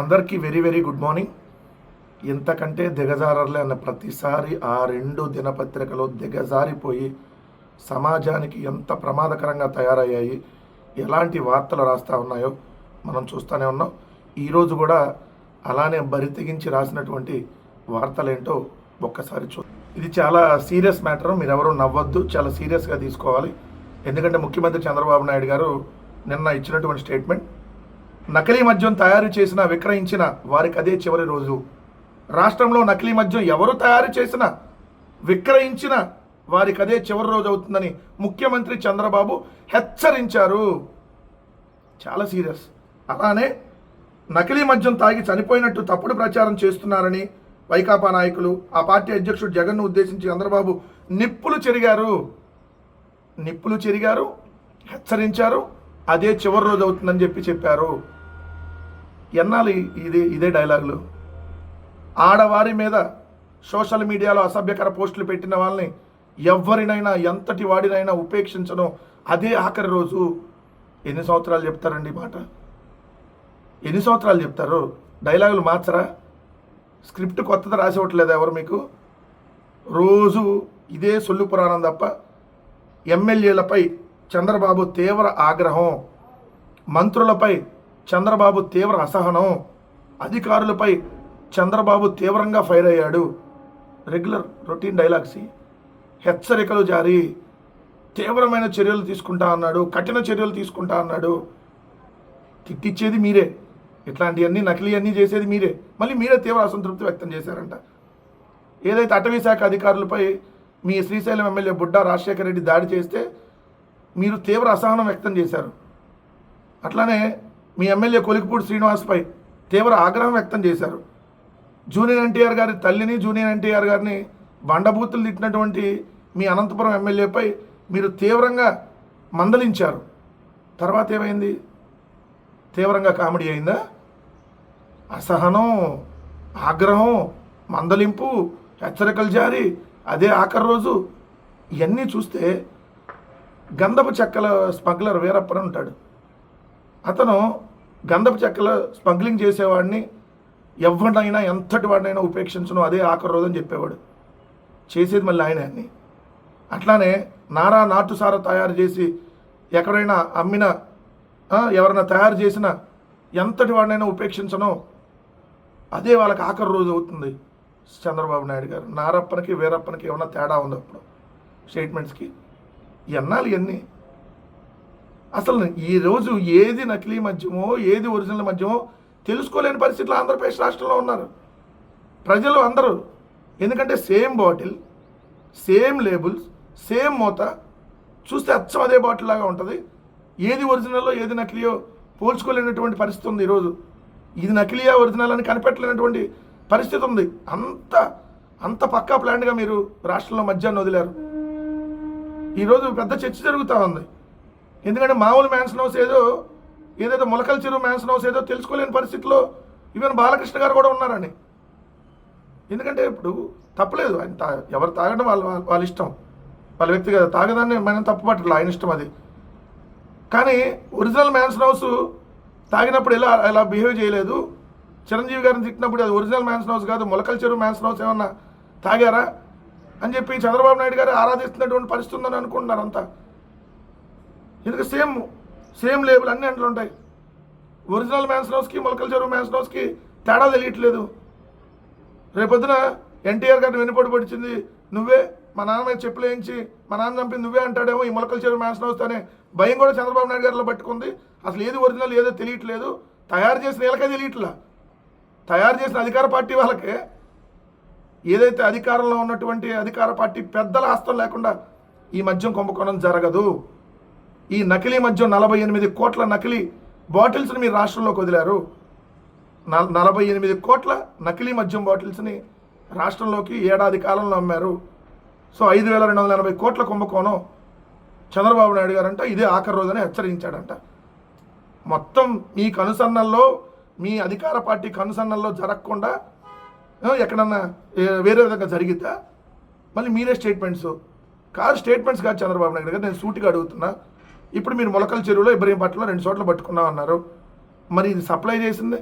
అందరికీ very very good morning. ఎంతకంటే దిగజారలే అన్న ప్రతిసారి ఆ రెండు దినపత్రికలు దిగజారిపోయి సమాజానికి ఎంత ప్రమాదకరంగా తయారయ్యాయి ఎలాంటి వార్తలు రాస్తా ఉన్నాయో మనం చూస్తూనే ఉన్నాం. ఈరోజు కూడా అలానే బరితెగించి రాసినటువంటి వార్తలేంటో ఒక్కసారి చూ ఇది చాలా సీరియస్ మ్యాటర్ మీరు ఎవరు నవ్వద్దు చాలా సీరియస్గా తీసుకోవాలి. ఎందుకంటే ముఖ్యమంత్రి చంద్రబాబు నాయుడు గారు నిన్న ఇచ్చినటువంటి స్టేట్మెంట్ నకిలీ మద్యం తయారు చేసిన విక్రయించిన వారికి అదే చివరి రోజు. రాష్ట్రంలో నకిలీ మద్యం ఎవరు తయారు చేసిన విక్రయించిన వారికి అదే చివరి రోజు అవుతుందని ముఖ్యమంత్రి చంద్రబాబు హెచ్చరించారు. చాలా సీరియస్. అలానే నకిలీ మద్యం తాగి చనిపోయినట్టు తప్పుడు ప్రచారం చేస్తున్నారని వైకాపా నాయకులు ఆ పార్టీ అధ్యక్షుడు జగన్ను ఉద్దేశించి చంద్రబాబు నిప్పులు చెరిగారు. నిప్పులు చెరిగారు హెచ్చరించారు. అదే చివరి రోజు అవుతుందని చెప్పి చెప్పారు. ఎన్నాలి ఇదే ఇదే డైలాగులు? ఆడవారి మీద సోషల్ మీడియాలో అసభ్యకర పోస్టులు పెట్టిన వాళ్ళని ఎవరినైనా ఎంతటి వాడినైనా ఉపేక్షించను. అదే ఆఖరి రోజు. ఎన్ని సంవత్సరాలు చెప్తారండి మాట? ఎన్ని సంవత్సరాలు చెప్తారు? డైలాగులు మార్చరా? స్క్రిప్ట్ కొత్తది రాసివ్వట్లేదా ఎవరు మీకు? రోజు ఇదే సొల్లు పురాణం తప్ప ఎమ్మెల్యేలపై చంద్రబాబు తీవ్ర ఆగ్రహం. మంత్రులపై చంద్రబాబు తీవ్ర అసహనం. అధికారులపై చంద్రబాబు తీవ్రంగా ఫైర్ అయ్యాడు. రెగ్యులర్ రొటీన్ డైలాగ్స్ హెచ్చరికలు జారీ. తీవ్రమైన చర్యలు తీసుకుంటా అన్నాడు. కఠిన చర్యలు తీసుకుంటా అన్నాడు. తిట్టిచ్చేది మీరే. ఇట్లాంటివన్నీ నకిలీ అన్నీ చేసేది మీరే. మళ్ళీ మీరే తీవ్ర అసంతృప్తి వ్యక్తం చేశారంట. ఏదైతే అటవీ శాఖ అధికారులపై మీ శ్రీశైలం ఎమ్మెల్యే బుడ్డా రాజశేఖర రెడ్డి దాడి చేస్తే మీరు తీవ్ర అసహనం వ్యక్తం చేశారు. అట్లానే మీ ఎమ్మెల్యే కొలికిపూడి శ్రీనివాస్పై తీవ్ర ఆగ్రహం వ్యక్తం చేశారు. జూనియర్ ఎన్టీఆర్ గారి తల్లిని జూనియర్ ఎన్టీఆర్ గారిని బండబూతులు తిట్టినటువంటి మీ అనంతపురం ఎమ్మెల్యేపై మీరు తీవ్రంగా మందలించారు. తర్వాత ఏమైంది? తీవ్రంగా కామెడీ అయిందా? అసహనం ఆగ్రహం మందలింపు హెచ్చరికలు జారి అదే ఆఖరి రోజు ఇవన్నీ చూస్తే గంధపు చెక్కల స్మగ్లర్ వీరప్పని ఉంటాడు. అతను గంధపు చెక్కల స్మగ్లింగ్ చేసేవాడిని ఎవరినైనా ఎంతటి వాడినైనా ఉపేక్షించను అదే ఆఖరి రోజు అని చెప్పేవాడు. చేసేది మళ్ళీ ఆయన అన్ని. అట్లానే నారా నాటుసార తయారు చేసి ఎక్కడైనా అమ్మిన ఎవరైనా తయారు చేసిన ఎంతటి వాడినైనా ఉపేక్షించను అదే వాళ్ళకి ఆఖరి రోజు అవుతుంది చంద్రబాబు నాయుడు గారు. నారప్పనికి వీరప్పనికి ఏమైనా తేడా ఉంది అప్పుడు స్టేట్మెంట్స్కి ఎన్నాళ్ళు ఇవన్నీ? అసలు ఈ రోజు ఏది నకిలీ మద్యమో ఏది ఒరిజినల్ మద్యమో తెలుసుకోలేని పరిస్థితులు ఆంధ్రప్రదేశ్ రాష్ట్రంలో ఉన్నారు. ప్రజలు అందరూ ఎందుకంటే same bottle same labels same మూత చూస్తే అచ్చం అదే బాటిల్ లాగా ఉంటుంది. ఏది ఒరిజినల్లో ఏది నకిలీయో పోల్చుకోలేనటువంటి పరిస్థితి ఉంది ఈరోజు. ఇది నకిలీయా ఒరిజినల్ అని కనిపెట్టలేనటువంటి పరిస్థితి ఉంది. అంత అంత పక్కా ప్లాన్గా మీరు రాష్ట్రంలో మధ్యాహ్నం వదిలారు. ఈరోజు పెద్ద చర్చ జరుగుతూ ఉంది. ఎందుకంటే మామూలు మ్యాన్షన్ హౌస్ ఏదో ఏదైతే మొలకల చెరువు మ్యాన్షన్ హౌస్ ఏదో తెలుసుకోలేని పరిస్థితిలో ఈవెన్ బాలకృష్ణ గారు కూడా ఉన్నారని ఎందుకంటే ఇప్పుడు తప్పలేదు ఆయన తా ఎవరు తాగడం వాళ్ళ వాళ్ళ- ఇష్టం. వాళ్ళ వ్యక్తిగత తాగదాన్ని మనం తప్పు పట్టలేదు ఆయన ఇష్టం అది. కానీ ఒరిజినల్ మ్యాన్షన్ హౌస్ తాగినప్పుడు ఎలా ఎలా బిహేవ్ చేయలేదు. చిరంజీవి గారిని తిట్టినప్పుడు అది ఒరిజినల్ మ్యాన్షన్ హౌస్ కాదు మొలకల చెరువు మ్యాన్షన్ హౌస్ ఏమన్నా తాగారా అని చెప్పి చంద్రబాబు నాయుడు గారు ఆరాధిస్తున్నటువంటి పరిస్థితి ఉందని అనుకుంటున్నారు అంతా. ఎందుకంటే సేమ్ సేమ్ లేబుల్ అన్ని అంటలు ఉంటాయి. ఒరిజినల్ మ్యాన్సన్ హౌస్కి మొలకల చెరువు మ్యాన్సన్ హౌస్కి తేడా తెలియట్లేదు. రేపొద్దున ఎన్టీఆర్ గారిని వెనుపడి పడిచింది నువ్వే మా నాన్న మీద చెప్పులేయించి మా నాన్న చంపింది నువ్వే అంటాడేమో ఈ మొలకల చెరువు మ్యాన్సన్ హౌస్ అనే భయం కూడా చంద్రబాబు నాయుడు గారిలో పట్టుకుంది. అసలు ఏది ఒరిజినల్ ఏదో తెలియట్లేదు. తయారు చేసిన వీళ్ళకే తెలియట్లా. తయారు చేసిన అధికార పార్టీ వాళ్ళకే ఏదైతే అధికారంలో ఉన్నటువంటి అధికార పార్టీ పెద్దల హస్తం లేకుండా ఈ మద్యం కుంభకోణం జరగదు. ఈ నకిలీ మద్యం నలభై ఎనిమిది కోట్ల నకిలీ బాటిల్స్ని మీరు రాష్ట్రంలోకి వదిలారు. నలభై ఎనిమిది కోట్ల నకిలీ మద్యం బాటిల్స్ని రాష్ట్రంలోకి ఏడాది కాలంలో అమ్మారు. సో ఐదు వేల రెండు వందల ఎనభై కోట్ల కుంభకోణం చంద్రబాబు నాయుడు గారంట ఇదే ఆఖరి రోజునే హెచ్చరించాడంట. మొత్తం మీ కనుసన్నల్లో మీ అధికార పార్టీ కనుసన్నల్లో జరగకుండా ఎక్కడన్నా వేరే విధంగా జరిగిద్దా? మళ్ళీ మీరే స్టేట్మెంట్స్. కాదు స్టేట్మెంట్స్ కాదు చంద్రబాబు నాయుడు గారు నేను సూటిగా అడుగుతున్నా. ఇప్పుడు మీరు మొలకల చెరువులో ఇబ్రహీంపట్నంలో రెండు చోట్ల పట్టుకున్నాం అన్నారు. మరి ఇది సప్లై చేసింది?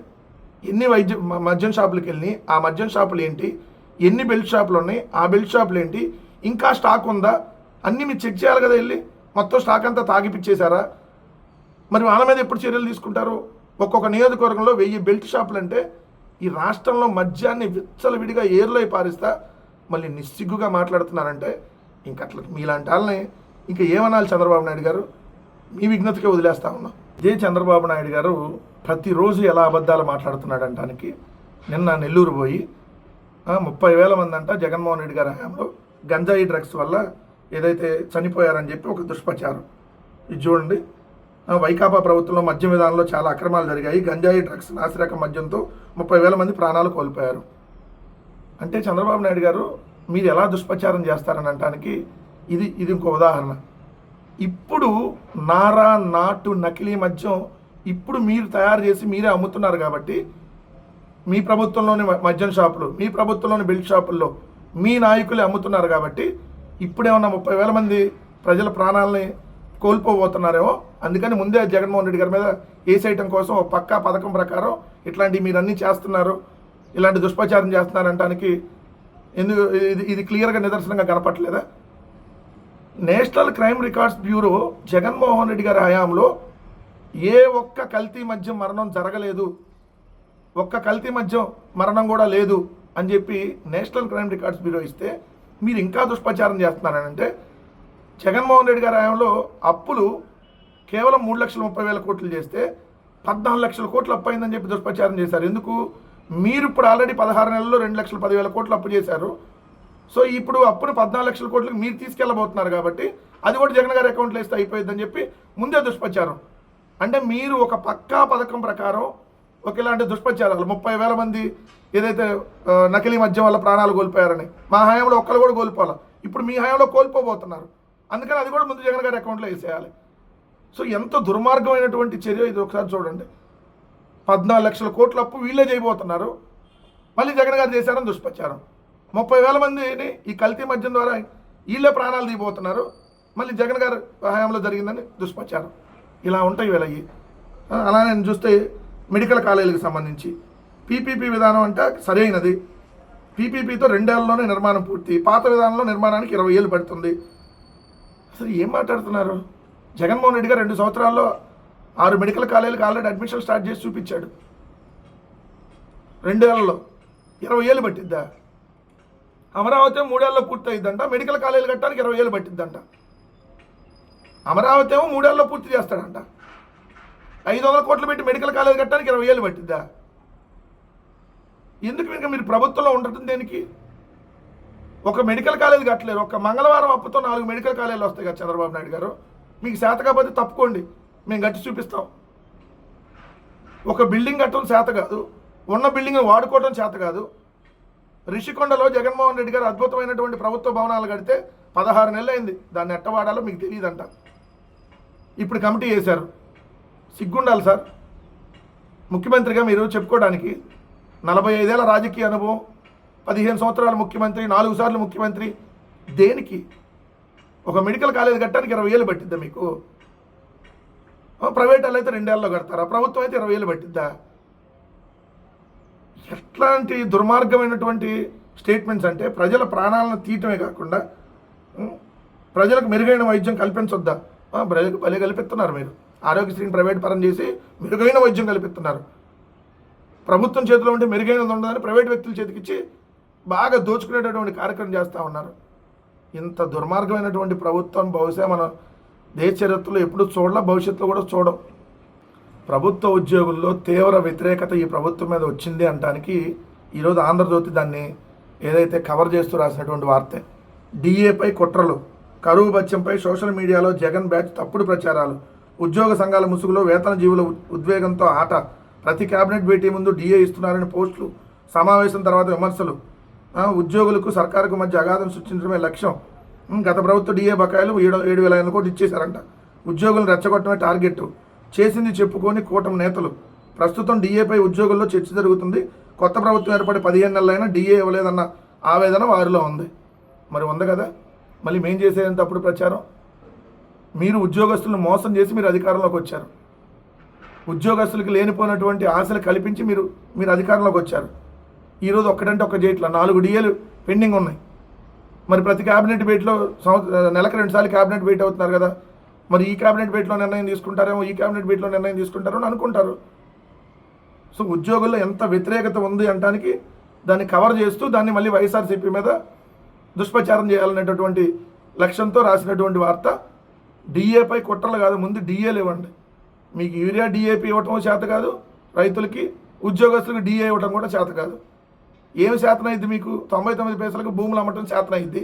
ఎన్ని వైద్య మ- మద్యం షాపులకు వెళ్ళి ఆ మద్యం షాపులు ఏంటి? ఎన్ని బెల్ట్ షాపులు ఉన్నాయి? ఆ బెల్ట్ షాపులు ఏంటి? ఇంకా స్టాక్ ఉందా? అన్నీ మీరు చెక్ చేయాలి కదా వెళ్ళి. మొత్తం స్టాక్ అంతా తాగిపిచ్చేశారా? మరి వాళ్ళ మీద ఎప్పుడు చర్యలు తీసుకుంటారు? ఒక్కొక్క నియోజకవర్గంలో వెయ్యి బెల్ట్ షాపులు అంటే ఈ రాష్ట్రంలో మద్యాన్ని విచ్చలవిడిగా ఏర్లో పారిస్తా మళ్ళీ నిస్సిగ్గుగా మాట్లాడుతున్నారంటే ఇంక అట్లా మీలాంటి వాళ్ళని ఇంకా ఏమనాలి చంద్రబాబు నాయుడు గారు? మీ విఘ్నతకే వదిలేస్తా ఉన్నాం. ఇదే చంద్రబాబు నాయుడు గారు ప్రతిరోజు ఎలా అబద్ధాలు మాట్లాడుతున్నాడు అంటానికి నిన్న నెల్లూరు పోయి ముప్పై వేల మంది అంట జగన్మోహన్ రెడ్డి గారి హయాంలో గంజాయి డ్రగ్స్ వల్ల ఏదైతే చనిపోయారని చెప్పి ఒక దుష్ప్రచారం. ఇది చూడండి. వైకాపా ప్రభుత్వంలో మద్యం విధానంలో చాలా అక్రమాలు జరిగాయి. గంజాయి డ్రగ్స్ నాసిరకం మద్యంతో ముప్పై వేల మంది ప్రాణాలు కోల్పోయారు. అంటే చంద్రబాబు నాయుడు గారు మీరు ఎలా దుష్ప్రచారం చేస్తారని అంటానికి ఇది ఇది ఇంకో ఉదాహరణ. ఇప్పుడు నారా నాటు నకిలీ మద్యం ఇప్పుడు మీరు తయారు చేసి మీరే అమ్ముతున్నారు కాబట్టి మీ ప్రభుత్వంలోని మద్యం షాపులు మీ ప్రభుత్వంలోని బిల్డ్ షాపుల్లో మీ నాయకులే అమ్ముతున్నారు కాబట్టి ఇప్పుడేమన్నా ముప్పై వేల మంది ప్రజల ప్రాణాలని కోల్పోబోతున్నారేమో. అందుకని ముందే జగన్మోహన్ రెడ్డి గారి మీద వేసేయటం కోసం ఒక పక్కా పథకం ప్రకారం ఇట్లాంటివి మీరు అన్నీ చేస్తున్నారు. ఇలాంటి దుష్ప్రచారం చేస్తున్నారు అనటానికి ఎందుకు ఇది ఇది క్లియర్గా నిదర్శనంగా కనపట్లేదా National Crime Records Bureau Jaganmohan Reddy గారి హయాంలో ఏ ఒక్క కల్తీ మద్యం మరణం జరగలేదు. ఒక్క కల్తీ మద్యం మరణం కూడా లేదు అని చెప్పి నేషనల్ క్రైమ్ రికార్డ్స్ బ్యూరో ఇస్తే మీరు ఇంకా దుష్ప్రచారం చేస్తున్నారంటే జగన్మోహన్ రెడ్డి గారి హయాంలో అప్పులు కేవలం మూడు లక్షల ముప్పై వేల కోట్లు చేస్తే పద్నాలుగు లక్షల కోట్లు అప్పు అయిందని చెప్పి దుష్ప్రచారం చేశారు. ఎందుకు? మీరు ఇప్పుడు ఆల్రెడీ పదహారు నెలల్లో రెండు లక్షల పదివేల కోట్లు అప్పు చేశారు. సో ఇప్పుడు అప్పును పద్నాలుగు లక్షల కోట్లకు మీరు తీసుకెళ్ళబోతున్నారు కాబట్టి అది కూడా జగన్ గారి అకౌంట్లో వేస్తే అయిపోయిందని చెప్పి ముందే దుష్ప్రచారం. అంటే మీరు ఒక పక్కా పథకం ప్రకారం ఒక ఇలాంటి దుష్ప్రచారాలు ముప్పై వేల మంది ఏదైతే నకిలీ మద్యం వల్ల ప్రాణాలు కోల్పోయారని మా హయాంలో ఒక్కరు కూడా కోల్పోవాలి? ఇప్పుడు మీ హయాంలో కోల్పోబోతున్నారు. అందుకని అది కూడా ముందు జగన్ గారి అకౌంట్లో వేసేయాలి. సో ఎంత దుర్మార్గమైనటువంటి చర్య ఇది ఒకసారి చూడండి. పద్నాలుగు లక్షల కోట్ల అప్పు వీళ్ళే చేయబోతున్నారు. మళ్ళీ జగన్ గారు చేశారని దుష్ప్రచారం. ముప్పై వేల మందిని ఈ కల్తీ మద్యం ద్వారా వీళ్ళే ప్రాణాలు దిగిపోతున్నారు మళ్ళీ జగన్ గారు హయాంలో జరిగిందని దుష్ప్రచారం. ఇలా ఉంటాయి వీళ్ళకి అలా నేను చూస్తే మెడికల్ కాలేజీలకు సంబంధించి పీపీపీ విధానం అంటే సరైనది. పీపీపీతో రెండేళ్ళలోనే నిర్మాణం పూర్తి. పాత విధానంలో నిర్మాణానికి ఇరవై ఏళ్ళు పడుతుంది. అసలు ఏం మాట్లాడుతున్నారు? జగన్మోహన్ రెడ్డి గారు రెండు సంవత్సరాల్లో ఆరు మెడికల్ కాలేజీలకు ఆల్రెడీ అడ్మిషన్ స్టార్ట్ చేసి చూపించాడు. రెండేళ్ళలో ఇరవై ఏళ్ళు పట్టిద్దా? అమరావతి మూడేళ్ళలో పూర్తి మెడికల్ కాలేజీలు కట్టడానికి ఇరవై ఏళ్ళు పట్టిద్దంట అమరావతి ఏమో మూడేళ్ళలో పూర్తి చేస్తాడంట. ఐదు వందల కోట్లు పెట్టి మెడికల్ కాలేజ్ కట్టడానికి ఇరవై ఏళ్ళు పట్టిద్దా? ఎందుకు ఇంకా మీరు ప్రభుత్వంలో ఉండటం దేనికి? ఒక మెడికల్ కాలేజ్ కట్టలేరు. ఒక మంగళవారం అప్పుతో నాలుగు మెడికల్ కాలేజీలు వస్తాయి కదా చంద్రబాబు నాయుడు గారు. మీకు శాత కాకపోతే తప్పుకోండి. మేము గట్టి చూపిస్తాం. ఒక బిల్డింగ్ కట్టడం చేత కాదు. ఉన్న బిల్డింగ్ వాడుకోవడం చేత కాదు. రిషికొండలో జగన్మోహన్ రెడ్డి గారు అద్భుతమైనటువంటి ప్రభుత్వ భవనాలు కడితే పదహారు నెలలైంది. అయింది దాన్ని ఎట్ట వాడాలో మీకు తెలియదంట ఇప్పుడు కమిటీ వేశారు. సిగ్గుండాలి సార్. ముఖ్యమంత్రిగా మీరు చెప్పుకోవడానికి నలభై ఐదేళ్ళ రాజకీయ అనుభవం పదిహేను సంవత్సరాల ముఖ్యమంత్రి నాలుగు సార్లు ముఖ్యమంత్రి దేనికి? ఒక మెడికల్ కాలేజ్ కట్టడానికి ఇరవై ఏళ్ళు పట్టిద్దా మీకు? ప్రైవేట్ వాళ్ళు అయితే రెండేళ్ళలో కడతారా? ప్రభుత్వం అయితే ఇరవై ఏళ్ళు పట్టిద్దా? ఎట్లాంటి దుర్మార్గమైనటువంటి స్టేట్మెంట్స్ అంటే ప్రజల ప్రాణాలను తీయటమే కాకుండా ప్రజలకు మెరుగైన వైద్యం కల్పించొద్దా? ప్రజలకు బలి కల్పిస్తున్నారు మీరు. ఆరోగ్యశ్రీని ప్రైవేట్ పరం చేసి మెరుగైన వైద్యం కల్పిస్తున్నారు. ప్రభుత్వం చేతిలో ఉంటే మెరుగైనది ఉండదని ప్రైవేట్ వ్యక్తుల చేతికిచ్చి బాగా దోచుకునేటటువంటి కార్యక్రమం చేస్తూ ఉన్నారు. ఇంత దుర్మార్గమైనటువంటి ప్రభుత్వం బహుశా మన దేశ చరిత్రలో ఎప్పుడు చూడలే భవిష్యత్తులో కూడా చూడం. ప్రభుత్వ ఉద్యోగుల్లో తీవ్ర వ్యతిరేకత ఈ ప్రభుత్వం మీద వచ్చింది అనటానికి ఈరోజు ఆంధ్రజ్యోతి దాన్ని ఏదైతే కవర్ చేస్తూ రాసినటువంటి వార్తే. డిఏపై కుట్రలు కరువు బత్యంపై సోషల్ మీడియాలో జగన్ బ్యాచ్ తప్పుడు ప్రచారాలు ఉద్యోగ సంఘాల ముసుగులో వేతన జీవుల ఉద్వేగంతో ఆట ప్రతి కేబినెట్ భేటీ ముందు డిఏ ఇస్తున్నారని పోస్టులు సమావేశం తర్వాత విమర్శలు. ఉద్యోగులకు సర్కారుకు మధ్య అగాధం సృష్టించడమే లక్ష్యం. గత ప్రభుత్వ డిఏ బకాయిలు ఏడు ఏడు వేల ఐదు కోట్లు ఇచ్చేశారంట. ఉద్యోగులను రెచ్చగొట్టడమే టార్గెట్ చేసింది చెప్పుకొని కూటమి నేతలు. ప్రస్తుతం డిఏపై ఉద్యోగుల్లో చర్చ జరుగుతుంది. కొత్త ప్రభుత్వం ఏర్పడి పదిహేను నెలలైనా డిఏ ఇవ్వలేదన్న ఆవేదన వారిలో ఉంది. మరి ఉంది కదా? మళ్ళీ మేం చేసేది తప్పుడు ప్రచారం? మీరు ఉద్యోగస్తులను మోసం చేసి మీరు అధికారంలోకి వచ్చారు. ఉద్యోగస్తులకు లేనిపోయినటువంటి ఆశలు కల్పించి మీరు మీరు అధికారంలోకి వచ్చారు. ఈరోజు ఒక్కడంటే ఒక్క చేయట్లా నాలుగు డిఏలు పెండింగ్ ఉన్నాయి. మరి ప్రతి క్యాబినెట్ భేటీలో సంవత్సర నెలకు రెండుసార్లు క్యాబినెట్ భేటీ అవుతున్నారు కదా? మరి ఈ క్యాబినెట్ బేట్లో నిర్ణయం తీసుకుంటారేమో ఈ క్యాబినెట్ బేట్లో నిర్ణయం తీసుకుంటారో అని అనుకుంటారు. సో ఉద్యోగుల్లో ఎంత వ్యతిరేకత ఉంది అంటానికి దాన్ని కవర్ చేస్తూ దాన్ని మళ్ళీ వైఎస్ఆర్సీపీ మీద దుష్ప్రచారం చేయాలనేటటువంటి లక్ష్యంతో రాసినటువంటి వార్త డిఏపై కుట్రలు కాదు ముందు డిఏలు ఇవ్వండి మీకు యూరియా డిఏపి ఇవ్వటం చేత కాదు రైతులకి ఉద్యోగస్తులకు డిఏ ఇవ్వటం కూడా చేత కాదు. ఏమి శాతనైద్ది మీకు? తొంభై తొమ్మిది పైసలకు భూములు అమ్మటం శాతనైద్ది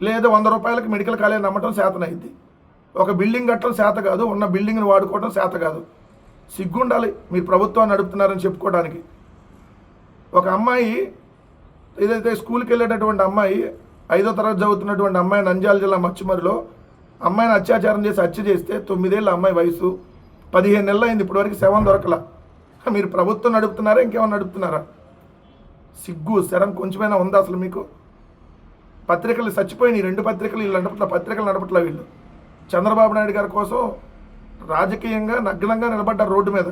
లేదా వంద రూపాయలకు మెడికల్ కాలేజ్ అమ్మటం శాతనైద్ది ఒక బిల్డింగ్ కట్టడం శాత కాదు ఉన్న బిల్డింగ్ని వాడుకోవడం శాత కాదు. సిగ్గుండాలి మీరు ప్రభుత్వాన్ని నడుపుతున్నారని చెప్పుకోవడానికి. ఒక అమ్మాయి ఏదైతే స్కూల్కి వెళ్ళేటటువంటి అమ్మాయి ఐదో తరగతి చదువుతున్నటువంటి అమ్మాయి నంద్యాల జిల్లా మచ్చిమరిలో అమ్మాయిని అత్యాచారం చేసి హత్య చేస్తే తొమ్మిదేళ్ళ అమ్మాయి వయసు పదిహేను నెలలు అయింది ఇప్పటివరకు శవం దొరకలా. మీరు ప్రభుత్వం నడుపుతున్నారా ఇంకేమైనా నడుపుతున్నారా? సిగ్గు శరం కొంచెమైనా ఉందా అసలు మీకు? పత్రికలు చచ్చిపోయినాయి ఈ రెండు పత్రికలు వీళ్ళు నడపట్ల పత్రికలు నడపట్ల వీళ్ళు. చంద్రబాబు నాయుడు గారి కోసం రాజకీయంగా నగ్నంగా నిలబడ్డారు రోడ్డు మీద.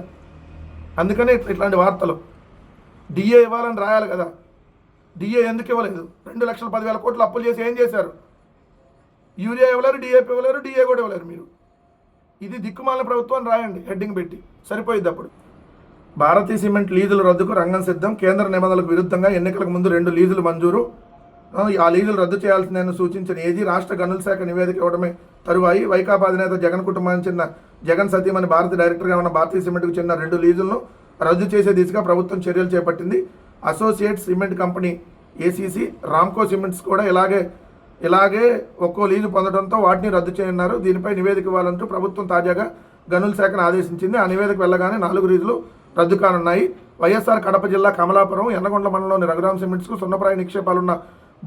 అందుకనే ఇట్లాంటి వార్తలు. డిఏ ఇవ్వాలని రాయాలి కదా. డిఏ ఎందుకు ఇవ్వలేదు? రెండు లక్షల పదివేల కోట్లు అప్పులు చేసి ఏం చేశారు? యూరియా ఇవ్వలేరు డిఏపి ఇవ్వలేరు డిఏ కూడా ఇవ్వలేరు మీరు. ఇది దిక్కుమాలిన ప్రభుత్వం రాయండి హెడ్డింగ్ పెట్టి. సరిపోయింది అప్పుడు. భారతీయ సిమెంట్ లీజుల రద్దుకు రంగం సిద్ధం. కేంద్ర నిబంధనలకు విరుద్ధంగా ఎన్నికలకు ముందు రెండు లీజులు మంజూరు. ఆ, లీజులు రద్దు చేయాల్సిందని సూచించిన. ఏజీ రాష్ట్ర గనుల శాఖ నివేదిక ఇవ్వడమే తరువాయి. వైకాపా అధినేత జగన్ కుటుంబానికి చెందిన జగన్ సతీమణి భారత డైరెక్టర్గా ఉన్న భారతీయ సిమెంట్కు చెందిన రెండు లీజులను రద్దు చేసే దిశగా ప్రభుత్వం చర్యలు చేపట్టింది. Associate Cement Company ACC Ramco Cements కూడా ఇలాగే ఇలాగే ఒక్కో లీజు పొందడంతో వాటిని రద్దు చేయనున్నారు. దీనిపై నివేదిక ఇవ్వాలంటూ ప్రభుత్వం తాజాగా గనుల శాఖను ఆదేశించింది. ఆ నివేదిక వెళ్ళగానే నాలుగు లీజులు రద్దు కానున్నాయి. వైఎస్ఆర్ కడప జిల్లా కమలాపురం ఎన్నగొండ మండలంలోని రఘురామ్ సిమెంట్స్కు సున్నప్రాయ నిక్షేపాలున్న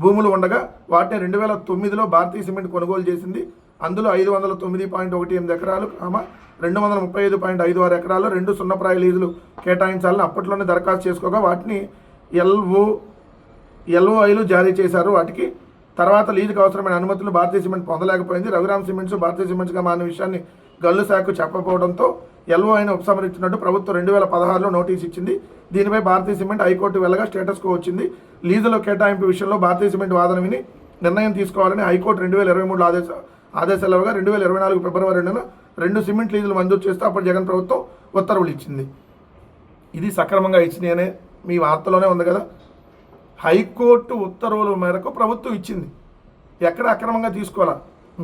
భూములు ఉండగా వాటిని రెండు వేల తొమ్మిదిలో భారతీయ సిమెంట్ కొనుగోలు చేసింది. అందులో ఐదు వందల తొమ్మిది పాయింట్ ఒకటి ఎనిమిది ఎకరాలు కామ రెండు వందల ముప్పై ఐదు పాయింట్ ఐదు ఆరు ఎకరాలు రెండు సున్నప్రాయ లీజులు కేటాయించాలని అప్పట్లోనే దరఖాస్తు చేసుకోగా వాటిని ఎల్ఓ ఎల్ఓఐలు జారీ చేశారు. వాటికి తర్వాత లీజుకు అవసరమైన అనుమతులు భారతీయ సిమెంట్ పొందలేకపోయింది. రఘురామ్ సిమెంట్స్ భారతీయ సిమెంట్స్గా మారిన విషయాన్ని గల్లు శాఖకు చెప్పకపోవడంతో ఎల్ఓఐని ఉపసంహరించినట్టు ప్రభుత్వం రెండు వేల పదహారులో నోటీస్ ఇచ్చింది. దీనిపై భారతీయ సిమెంట్ హైకోర్టు వెళ్ళగా స్టేటస్ కో వచ్చింది. లీజుల కేటాయింపు విషయంలో భారతీయ సిమెంట్ వాదన విని నిర్ణయం తీసుకోవాలని హైకోర్టు రెండు వేల ఇరవై మూడు ఆదేశ ఆదేశాలు ఇవ్వగా రెండు వేల ఇరవై నాలుగు ఫిబ్రవరి రెండున రెండు సిమెంట్ లీజులు మంజూరు చేస్తూ అప్పుడు జగన్ ప్రభుత్వం ఉత్తర్వులు ఇచ్చింది. ఇది సక్రమంగా ఇచ్చింది అనే మీ వార్తలోనే ఉంది కదా. హైకోర్టు ఉత్తర్వుల మేరకు ప్రభుత్వం ఇచ్చింది. ఎక్కడ అక్రమంగా తీసుకోవాలా?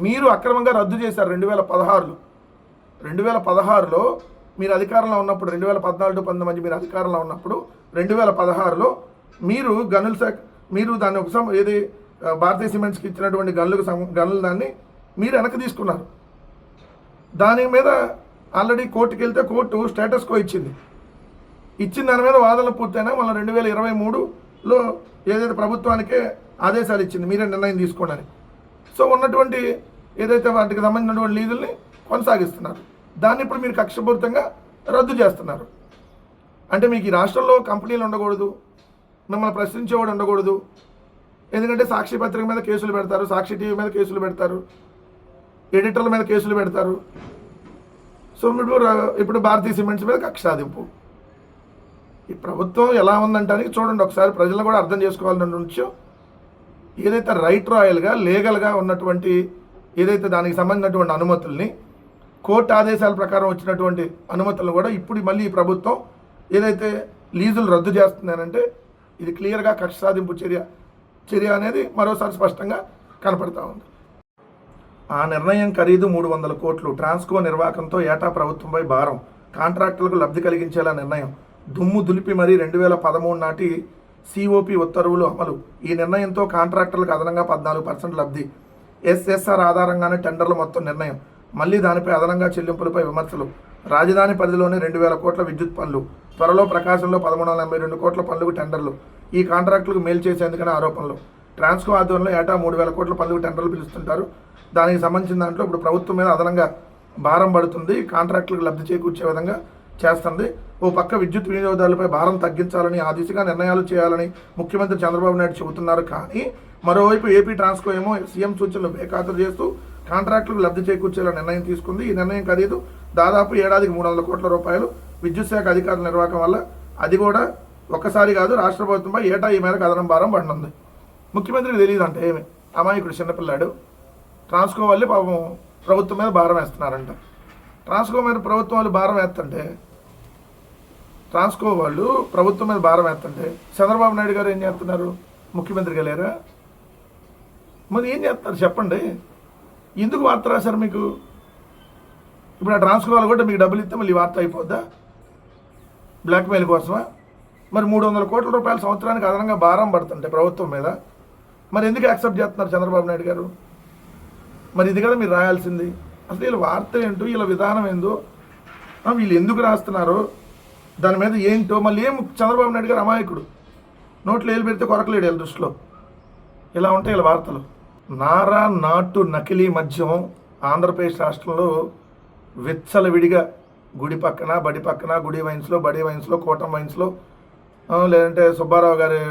మీరు అక్రమంగా రద్దు చేశారు రెండు వేల పదహారులో. రెండు వేల పదహారులో మీరు అధికారంలో ఉన్నప్పుడు రెండు వేల పద్నాలుగు పంతొమ్మిది మీరు అధికారంలో ఉన్నప్పుడు రెండు వేల పదహారులో మీరు గనుల శాఖ మీరు దాన్ని ఉపసం ఏది భారతీయ సిమెంట్స్కి ఇచ్చినటువంటి గనులకు గనులు దాన్ని మీరు వెనక్కి తీసుకున్నారు. దాని మీద ఆల్రెడీ కోర్టుకి వెళ్తే కోర్టు స్టేటస్ కో ఇచ్చింది. ఇచ్చిన దాని మీద వాదనలు పూర్తయినా మళ్ళీ రెండు వేల ఇరవై మూడులో ఏదైతే ప్రభుత్వానికే ఆదేశాలు ఇచ్చింది మీరే నిర్ణయం తీసుకోండి సో ఉన్నటువంటి ఏదైతే వాటికి సంబంధించినటువంటి లీజుల్ని కొనసాగిస్తున్నారు. దాన్ని ఇప్పుడు మీరు కక్షపూరితంగా రద్దు చేస్తున్నారు. అంటే మీకు ఈ రాష్ట్రంలో కంపెనీలు ఉండకూడదు మిమ్మల్ని ప్రశ్నించేవాడు ఉండకూడదు. ఎందుకంటే సాక్షి పత్రిక మీద కేసులు పెడతారు సాక్షి టీవీ మీద కేసులు పెడతారు ఎడిటర్ల మీద కేసులు పెడతారు. సో ఇప్పుడు ర- ఇప్పుడు భారతీయ సిమెంట్స్ మీద కక్ష సాధింపు. ఈ ప్రభుత్వం ఎలా ఉందంటానికి చూడండి ఒకసారి ప్రజలు కూడా అర్థం చేసుకోవాలని నుంచో ఏదైతే రైట్ రాయల్గా లీగల్గా ఉన్నటువంటి ఏదైతే దానికి సంబంధించినటువంటి అనుమతుల్ని కోర్టు ఆదేశాల ప్రకారం వచ్చినటువంటి అనుమతులను కూడా ఇప్పుడు మళ్ళీ ఈ ప్రభుత్వం ఏదైతే లీజులు రద్దు చేస్తుందనంటే ఇది క్లియర్గా కక్ష సాధింపు చర్య చర్య అనేది మరోసారి స్పష్టంగా కనపడతా ఉంది. ఆ నిర్ణయం ఖరీదు మూడు వందల కోట్లు ట్రాన్స్కో నిర్వాహకంతో ఏటా ప్రభుత్వంపై భారం కాంట్రాక్టులకు లబ్ధి కలిగించేలా నిర్ణయం. దుమ్ము దులిపి మరీ రెండు వేల పదమూడు నాటి సిఓపి ఉత్తర్వులు అమలు. ఈ నిర్ణయంతో కాంట్రాక్టర్లకు అదనంగా పద్నాలుగు పర్సెంట్ లబ్ధి. ఎస్ఎస్ఆర్ ఆధారంగానే టెండర్ల మొత్తం నిర్ణయం. మళ్ళీ దానిపై అదనంగా చెల్లింపులపై విమర్శలు. రాజధాని పరిధిలోనే రెండు వేల కోట్ల విద్యుత్ పనులు త్వరలో ప్రకాశంలో పదమూడు వందల ఎనభై రెండు కోట్ల పనులకు టెండర్లు. ఈ కాంట్రాక్టులకు మేలు చేసేందుకనే ఆరోపణలు. ట్రాన్స్కో ఆధ్వర్యంలో ఏటా మూడు వేల కోట్ల పనులకు టెండర్లు పిలుస్తుంటారు. దానికి సంబంధించిన దాంట్లో ఇప్పుడు ప్రభుత్వం మీద అదనంగా భారం పడుతుంది. కాంట్రాక్టులకు లబ్ధి చేకూర్చే విధంగా చేస్తుంది. ఓ పక్క విద్యుత్ వినియోగదారులపై భారం తగ్గించాలని ఆ దిశగా నిర్ణయాలు చేయాలని ముఖ్యమంత్రి చంద్రబాబు నాయుడు చెబుతున్నారు. కానీ మరోవైపు ఏపీ ట్రాన్స్కో ఏమో సీఎం సూచనలు బేఖాతరు చేస్తూ కాంట్రాక్టులకు లబ్ధి చేకూర్చేలా నిర్ణయం తీసుకుంది. ఈ నిర్ణయం ఖరీదు. దాదాపు ఏడాదికి మూడు వందల కోట్ల రూపాయలు విద్యుత్ శాఖ అధికారుల నిర్వాహకం వల్ల అది కూడా ఒక్కసారి కాదు రాష్ట్ర ప్రభుత్వంపై ఏటా ఈ మేరకు అదనం భారం పడుతుంది. ముఖ్యమంత్రికి తెలియదు అంటే ఏమి? అమాయకుడు చిన్నపిల్లాడు. ట్రాన్స్కో వాళ్ళే పాపం ప్రభుత్వం మీద భారం వేస్తున్నారంట. ట్రాన్స్కో మీద ప్రభుత్వం వాళ్ళు భారం వేస్తుంటే ట్రాన్స్కో వాళ్ళు ప్రభుత్వం మీద భారం వేస్తుంటే చంద్రబాబు నాయుడు గారు ఏం చేస్తున్నారు? ముఖ్యమంత్రిగా లేరా? మరి ఏం చేస్తారు చెప్పండి. ఎందుకు వార్త రాశారు మీకు? ఇప్పుడు ఆ ట్రాన్స్కో కూడా మీకు డబ్బులు ఇస్తే మళ్ళీ వార్త అయిపోద్దా? బ్లాక్మెయిల్ కోసమా? మరి మూడు వందల కోట్ల రూపాయల సంవత్సరానికి అదనంగా భారం పడుతుంటే ప్రభుత్వం మీద. మరి ఎందుకు యాక్సెప్ట్ చేస్తున్నారు చంద్రబాబు నాయుడు గారు? మరి ఇది కదా మీరు రాయాల్సింది. అసలు వీళ్ళ వార్త ఏంటో వీళ్ళ విధానం ఏందో వీళ్ళు ఎందుకు రాస్తున్నారో దాని మీద ఏంటో మళ్ళీ ఏం చంద్రబాబు నాయుడు గారు అమాయకుడు? నోట్లో ఏలు పెడితే కొరకలేడు వీళ్ళ దృష్టిలో. ఇలా ఉంటాయి వీళ్ళ వార్తలు. నారా నాటు నకిలీ మద్యం ఆంధ్రప్రదేశ్ రాష్ట్రంలో విచ్చలవిడిగా గుడి పక్కన బడి పక్కన గుడి వైన్స్లో బడి వైన్స్లో కోటం వైన్స్లో లేదంటే సుబ్బారావు గారి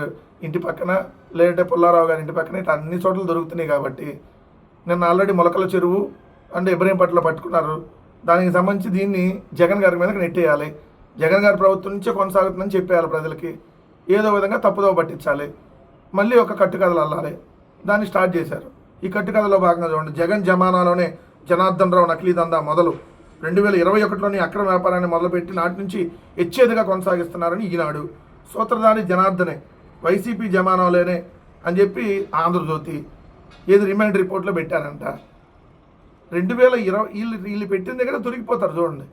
ఇంటి పక్కన లేదంటే పుల్లారావు గారి ఇంటి పక్కన ఇట్లా అన్ని చోట్ల దొరుకుతున్నాయి కాబట్టి నిన్న ఆల్రెడీ మొలకల చెరువు అంటే ఇబ్రహీంపట్ల పట్టుకున్నారు. దానికి సంబంధించి దీన్ని జగన్ గారి మీదకి నెట్టేయాలి. జగన్ గారి ప్రభుత్వం నుంచే కొనసాగుతుందని చెప్పేయాలి ప్రజలకి. ఏదో విధంగా తప్పుదో పట్టించాలి. మళ్ళీ ఒక కట్టుకథలు అల్లాలి. దాన్ని స్టార్ట్ చేశారు. ఈ కట్టుకథలో భాగంగా చూడండి. జగన్ జమానాలోనే జనార్దన్ రావు నకిలీ దందా మొదలు. రెండు వేల ఇరవై ఒకటిలోని అక్రమ వ్యాపారాన్ని మొదలుపెట్టి నాటి నుంచి ఎచ్చేదిగా కొనసాగిస్తున్నారని ఈనాడు. సూత్రధారి జనార్దనే వైసీపీ జమానాలోనే అని చెప్పి ఆంధ్రజ్యోతి ఏది రిమైండ్ రిపోర్ట్లో పెట్టారంట. రెండు వేల ఇరవై వీళ్ళు వీళ్ళు పెట్టిన దగ్గర దొరికిపోతారు చూడండి.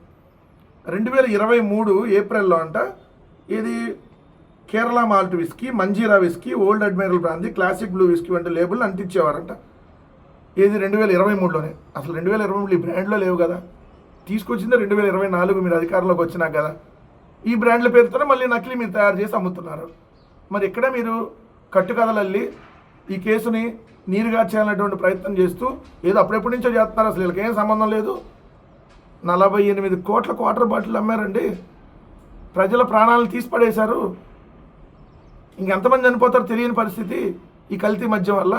రెండు వేల ఇరవై మూడు ఏప్రిల్లో అంట ఇది Kerala malt whisky Manjeera whisky Old Admiral brandy Classic Blue whisky వంటి లేబుల్ అంటించేవారంట. ఏది రెండు వేల ఇరవై మూడులోనే? అసలు రెండు వేల ఇరవై మూడు ఈ బ్రాండ్లో లేవు కదా. తీసుకొచ్చింది రెండు వేల ఇరవై నాలుగు మీరు అధికారంలోకి వచ్చినాక కదా. ఈ బ్రాండ్ల పేరుతోనే మళ్ళీ నకిలీ మీరు తయారు చేసి అమ్ముతున్నారు. మరి ఇక్కడ మీరు కట్టుకథలల్లి ఈ కేసుని నీరుగా చేయాలనేటువంటి ప్రయత్నం చేస్తూ ఏదో అప్పుడెప్పటి నుంచో చేస్తున్నారు. అసలు వీళ్ళకి ఏం సంబంధం లేదు. నలభై ఎనిమిది కోట్ల క్వార్టర్ బాటిల్ అమ్మారండి. ప్రజల ప్రాణాలను తీసి పడేశారు ఇంకెంతమంది చనిపోతారో తెలియని పరిస్థితి ఈ కల్తీ మధ్య వల్ల.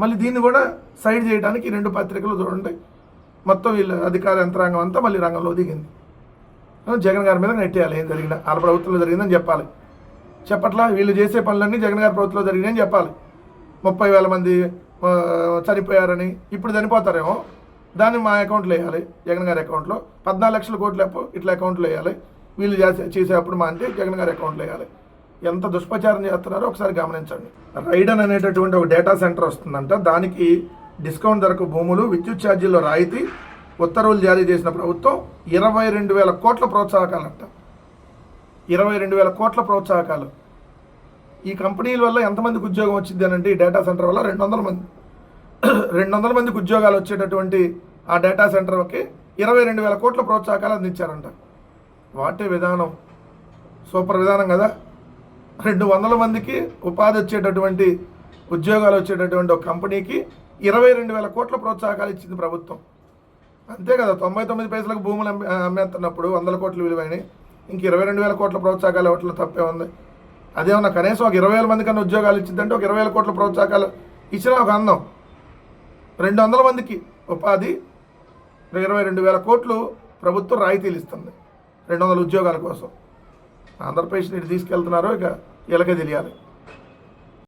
మళ్ళీ దీన్ని కూడా సైడ్ చేయడానికి రెండు పత్రికలు చూడండి. మొత్తం వీళ్ళ అధికార యంత్రాంగం అంతా మళ్ళీ రంగంలో దిగింది. జగన్ గారి మీద నెట్టేయాలి ఏం జరిగినా. వాళ్ళ ప్రభుత్వంలో జరిగిందని చెప్పాలి. చెప్పట్లా వీళ్ళు చేసే పనులన్నీ జగన్ గారి ప్రభుత్వంలో జరిగినాయని చెప్పాలి. ముప్పై వేల మంది చనిపోయారని ఇప్పుడు చనిపోతారేమో. దాన్ని మా అకౌంట్లో వేయాలి జగన్ గారి అకౌంట్లో. పద్నాలుగు లక్షల కోట్లు అప్పు ఇట్లా అకౌంట్లో వేయాలి. వీళ్ళు చేసే చేసేటప్పుడు మా అంటే జగన్ గారి అకౌంట్లో వేయాలి. ఎంత దుష్ప్రచారం చేస్తున్నారో ఒకసారి గమనించండి. రైడన్ అనేటటువంటి ఒక డేటా సెంటర్ వస్తుందంట. దానికి డిస్కౌంట్ ధరకు భూములు విద్యుత్ ఛార్జీల్లో రాయితీ ఉత్తర్వులు జారీ చేసిన ప్రభుత్వం ఇరవై రెండు వేల కోట్ల ప్రోత్సాహకాలంట. ఇరవై రెండు వేల కోట్ల ప్రోత్సాహకాలు. ఈ కంపెనీల వల్ల ఎంతమందికి ఉద్యోగం వచ్చింది అని అంటే ఈ డేటా సెంటర్ వల్ల రెండు వందల మంది. రెండు వందల మందికి ఉద్యోగాలు వచ్చేటటువంటి ఆ డేటా సెంటర్కి ఇరవై రెండు వేల కోట్ల ప్రోత్సాహకాలు అందించారంట. వాటే విధానం. సూపర్ విధానం కదా. రెండు వందల మందికి ఉపాధి వచ్చేటటువంటి ఉద్యోగాలు వచ్చేటటువంటి ఒక కంపెనీకి ఇరవై రెండు వేల కోట్ల ప్రోత్సాహకాలు ఇచ్చింది ప్రభుత్వం. అంతే కదా తొంభై తొమ్మిది పైసలకు భూములు అమ్మే అమ్మేస్తున్నప్పుడు వందల కోట్లు విలువైన ఇంక ఇరవై రెండు వేల కోట్ల ప్రోత్సాహకాలు ఇవ్వట్లో తప్పే ఉంది. అదేమన్నా కనీసం ఒక ఇరవై వేల మంది కన్నా ఉద్యోగాలు ఇచ్చిందంటే ఒక ఇరవై వేల కోట్ల ప్రోత్సాహకాలు ఇచ్చిన ఒక అందం. రెండు వందల మందికి ఉపాధి ఇరవై రెండు వేల కోట్లు ప్రభుత్వం రాయితీలు ఇస్తుంది. రెండు వందల ఉద్యోగాల కోసం. ఆంధ్రప్రదేశ్ నీటి తీసుకెళ్తున్నారు ఇక వీళ్ళకే తెలియాలి.